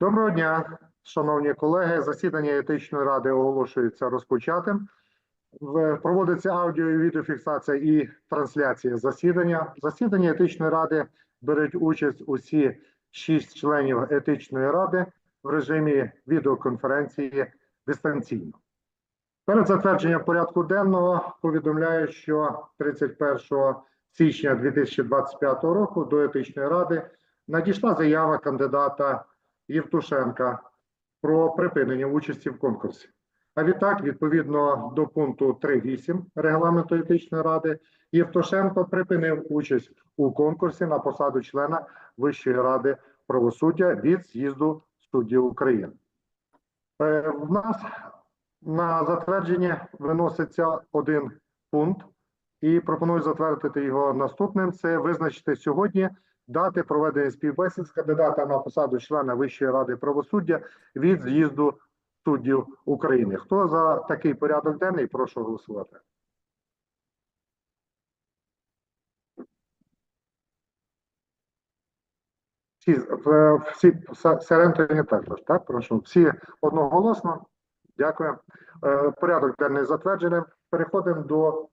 Доброго дня, шановні колеги. Засідання етичної ради оголошується розпочатим. Проводиться аудіо і відеофіксація і трансляція засідання. В Засіданні етичної ради беруть участь усі шість членів етичної ради в режимі відеоконференції дистанційно. Перед затвердженням порядку денного повідомляю, що 31 січня 2025 року до етичної ради надійшла заява кандидата Євтушенка про припинення участі в конкурсі. А відтак, відповідно до пункту 3.8 регламенту етичної ради, Євтушенко припинив участь у конкурсі на посаду члена Вищої ради правосуддя від з'їзду суддів України. Е, В нас на затвердження виноситься один пункт, і пропоную затвердити його наступним. Це визначити сьогодні дати проведення співбесід з кандидата на посаду члена Вищої ради правосуддя від з'їзду суддів України. Хто за такий порядок денний? Прошу голосувати. Всі, всі Се- Серентині також, так? Прошу. Всі одноголосно. Дякую. Е, Порядок денний затверджений. Переходимо до,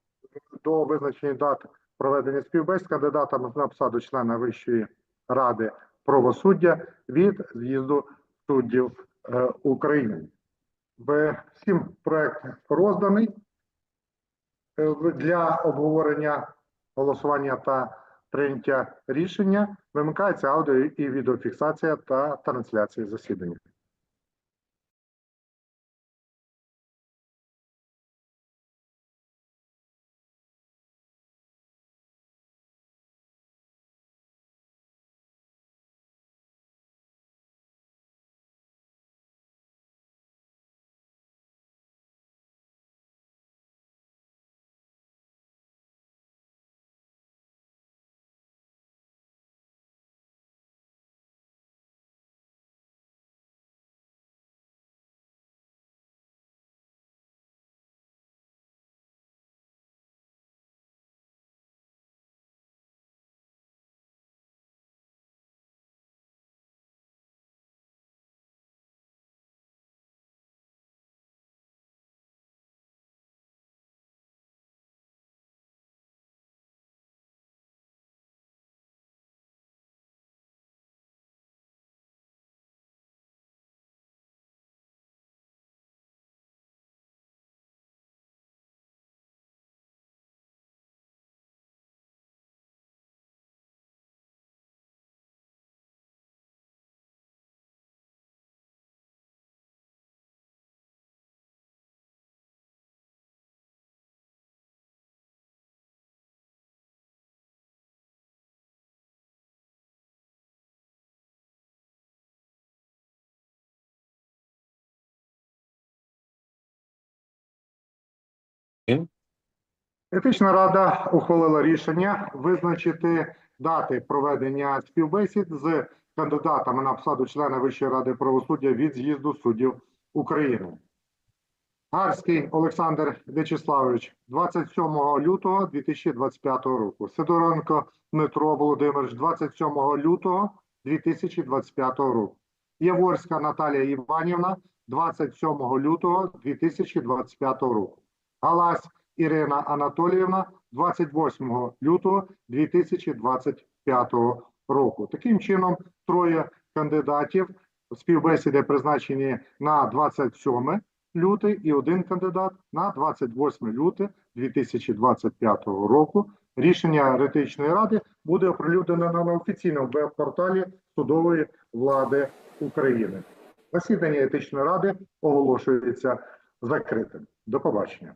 до визначення дат проведення співбесід з кандидатами на посаду члена Вищої ради правосуддя від з'їзду суддів е, України. Всім проект розданий Е, для обговорення голосування та прийняття рішення. Вимикається аудіо і відеофіксація та трансляція засідання. Етична рада ухвалила рішення визначити дати проведення співбесід з кандидатами на посаду члена Вищої ради правосуддя від з'їзду суддів України. Гарський Олександр В'ячеславович 27 лютого 2025 року. Сидоренко Дмитро Володимирович 27 лютого 2025 року. Яворська Наталія Іванівна 27 лютого 2025 року. Галась Ірина Анатоліївна 28 лютого 2025 року. Таким чином, троє кандидатів співбесіди призначені на 27 лютий і один кандидат на 28 лютого 2025 року. Рішення ретичної ради буде оприлюднено на офіційному веб-порталі судової влади України. Засідання етичної ради оголошується закритим. До побачення.